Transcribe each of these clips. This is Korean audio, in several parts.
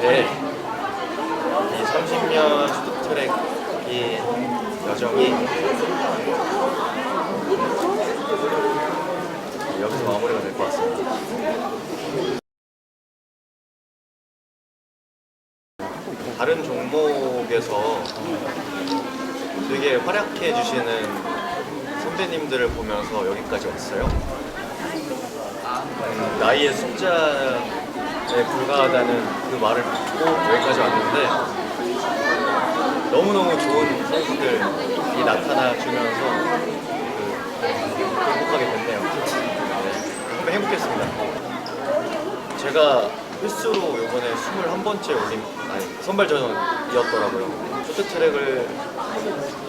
제이 30년 슈트트랙 이 여정이 여기서 마무리가 될 것 같습니다. 다른 종목에서 되게 활약해 주시는 선배님들을 보면서 여기까지 왔어요. 음, 나이의 숫자 에 불과하다는 그 말을 듣고 여기까지 왔는데 너무너무 좋은 선수들이 나타나 주면서 그, 행복하게 됐네요. 네, 행복했습니다. 제가 횟수로 이번에 21번째 올림 아니 선발전이었더라고요. 쇼트트랙을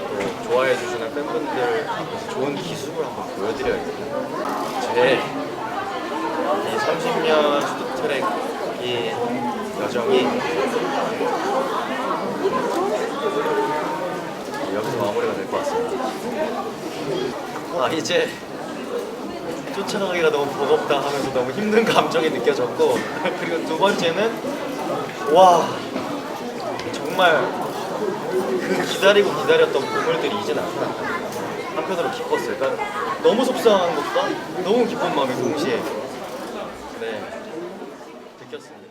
또 좋아해 주시는 팬분들 좋은 기술을 한번 보여드려야겠네요. 제이 30년 슈트트랙 이 여정이 여기서 마무리가 될 것 같습니다. 아 이제 쫓아가기가 너무 버겁다 하면서 너무 힘든 감정이 느껴졌고 그리고 두 번째는 와 정말 그 기다리고 기다렸던 보물들이 이제 나타났다. 한편으로 기뻤어요. 그러니까 너무 속상한 것과 너무 기쁜 마음이 동시에 네 느꼈습니다.